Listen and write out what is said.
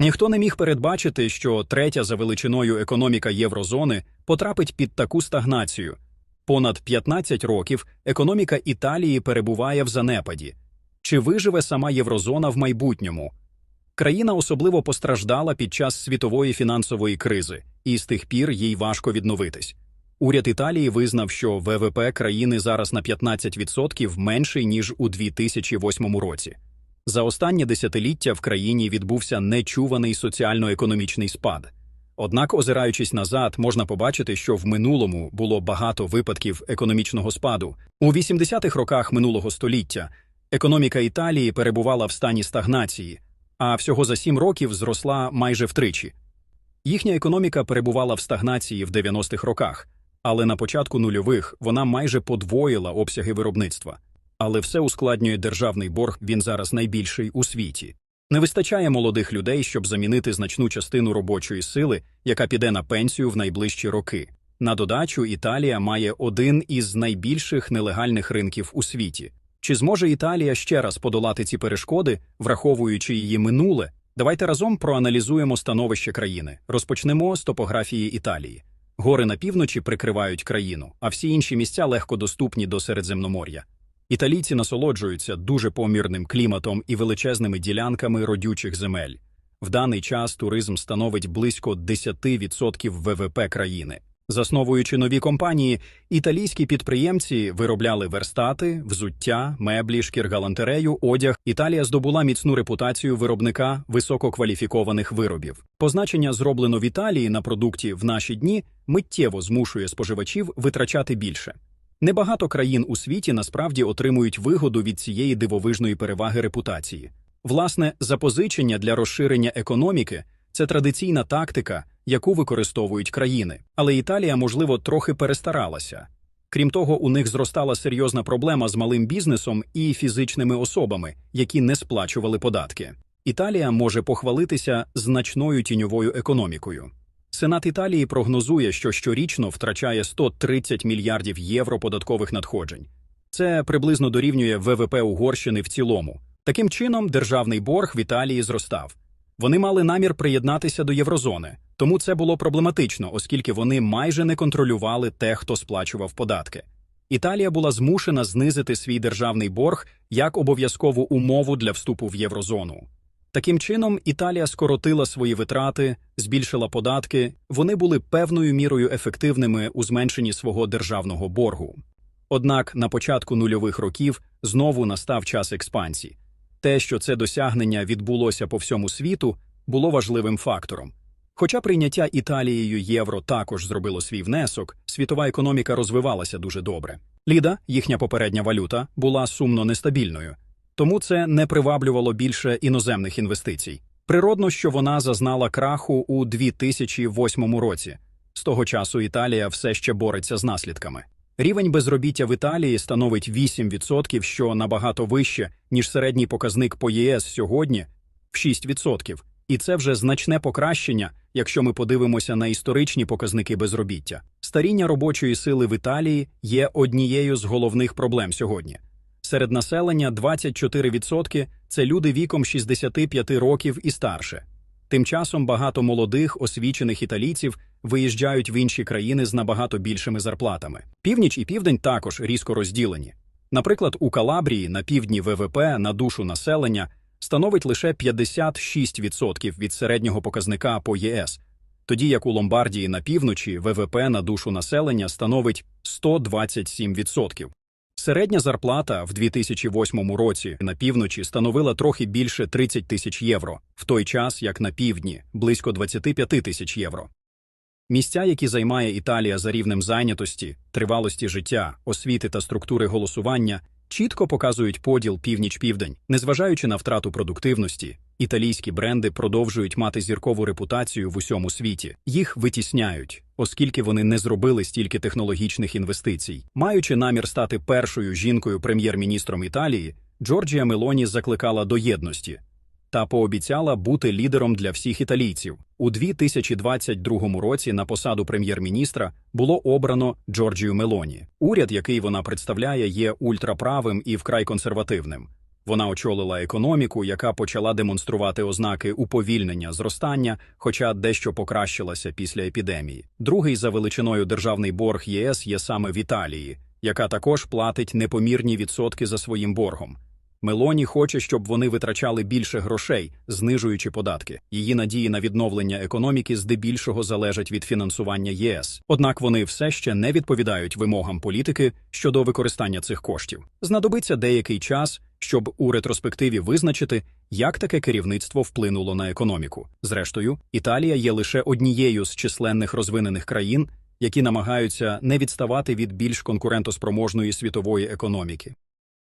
Ніхто не міг передбачити, що третя за величиною економіка єврозони потрапить під таку стагнацію. Понад 15 років економіка Італії перебуває в занепаді. Чи виживе сама єврозона в майбутньому? Країна особливо постраждала під час світової фінансової кризи, і з тих пір їй важко відновитись. Уряд Італії визнав, що ВВП країни зараз на 15% менший ніж у 2008 році. За останнє десятиліття в країні відбувся нечуваний соціально-економічний спад. Однак, озираючись назад, можна побачити, що в минулому було багато випадків економічного спаду. У 80-х роках минулого століття економіка Італії перебувала в стані стагнації, а всього за сім років зросла майже втричі. Їхня економіка перебувала в стагнації в 90-х роках, але на початку нульових вона майже подвоїла обсяги виробництва. Але все ускладнює державний борг, він зараз найбільший у світі. Не вистачає молодих людей, щоб замінити значну частину робочої сили, яка піде на пенсію в найближчі роки. На додачу Італія має один із найбільших нелегальних ринків у світі. Чи зможе Італія ще раз подолати ці перешкоди, враховуючи її минуле? Давайте разом проаналізуємо становище країни. Розпочнемо з топографії Італії. Гори на півночі прикривають країну, а всі інші місця легко доступні до Середземномор'я. Італійці насолоджуються дуже помірним кліматом і величезними ділянками родючих земель. В даний час туризм становить близько 10% ВВП країни. Засновуючи нові компанії, італійські підприємці виробляли верстати, взуття, меблі, шкіргалантерею, одяг. Італія здобула міцну репутацію виробника висококваліфікованих виробів. Позначення зроблено в Італії на продукті в наші дні миттєво змушує споживачів витрачати більше. Небагато країн у світі насправді отримують вигоду від цієї дивовижної переваги репутації. Власне, запозичення для розширення економіки це традиційна тактика, яку використовують країни. Але Італія, можливо, трохи перестаралася. Крім того, у них зростала серйозна проблема з малим бізнесом і фізичними особами, які не сплачували податки. Італія може похвалитися значною тіньовою економікою. Сенат Італії прогнозує, що щорічно втрачає 130 мільярдів євро податкових надходжень. Це приблизно дорівнює ВВП Угорщини в цілому. Таким чином, державний борг в Італії зростав. Вони мали намір приєднатися до єврозони, тому це було проблематично, оскільки вони майже не контролювали те, хто сплачував податки. Італія була змушена знизити свій державний борг як обов'язкову умову для вступу в єврозону. Таким чином, Італія скоротила свої витрати, збільшила податки, вони були певною мірою ефективними у зменшенні свого державного боргу. Однак на початку нульових років знову настав час експансії. Те, що це досягнення відбулося по всьому світу, було важливим фактором. Хоча прийняття Італією євро також зробило свій внесок, світова економіка розвивалася дуже добре. Ліда, їхня попередня валюта, була сумно нестабільною, тому це не приваблювало більше іноземних інвестицій. Природно, що вона зазнала краху у 2008 році. З того часу Італія все ще бореться з наслідками. Рівень безробіття в Італії становить 8%, що набагато вище, ніж середній показник по ЄС сьогодні в 6%. І це вже значне покращення, якщо ми подивимося на історичні показники безробіття. Старіння робочої сили в Італії є однією з головних проблем сьогодні. Серед населення 24% – це люди віком 65 років і старше. Тим часом багато молодих, освічених італійців виїжджають в інші країни з набагато більшими зарплатами. Північ і південь також різко розділені. Наприклад, у Калабрії на півдні ВВП на душу населення становить лише 56% від середнього показника по ЄС, тоді як у Ломбардії на півночі ВВП на душу населення становить 127%. Середня зарплата в 2008 році на півночі становила трохи більше 30 тисяч євро, в той час як на півдні близько 25 тисяч євро. Місця, які займає Італія за рівнем зайнятості, тривалості життя, освіти та структури голосування, чітко показують поділ північ-південь, незважаючи на втрату продуктивності. Італійські бренди продовжують мати зіркову репутацію в усьому світі. Їх витісняють, оскільки вони не зробили стільки технологічних інвестицій. Маючи намір стати першою жінкою прем'єр-міністром Італії, Джорджія Мелоні закликала до єдності та пообіцяла бути лідером для всіх італійців. У 2022 році на посаду прем'єр-міністра було обрано Джорджію Мелоні. Уряд, який вона представляє, є ультраправим і вкрай консервативним. Вона очолила економіку, яка почала демонструвати ознаки уповільнення зростання, хоча дещо покращилася після епідемії. Другий за величиною державний борг ЄС є саме в Італії, яка також платить непомірні відсотки за своїм боргом. Мелоні хоче, щоб вони витрачали більше грошей, знижуючи податки. Її надії на відновлення економіки здебільшого залежать від фінансування ЄС. Однак вони все ще не відповідають вимогам політики щодо використання цих коштів. Знадобиться деякий час, щоб у ретроспективі визначити, як таке керівництво вплинуло на економіку. Зрештою, Італія є лише однією з численних розвинених країн, які намагаються не відставати від більш конкурентоспроможної світової економіки.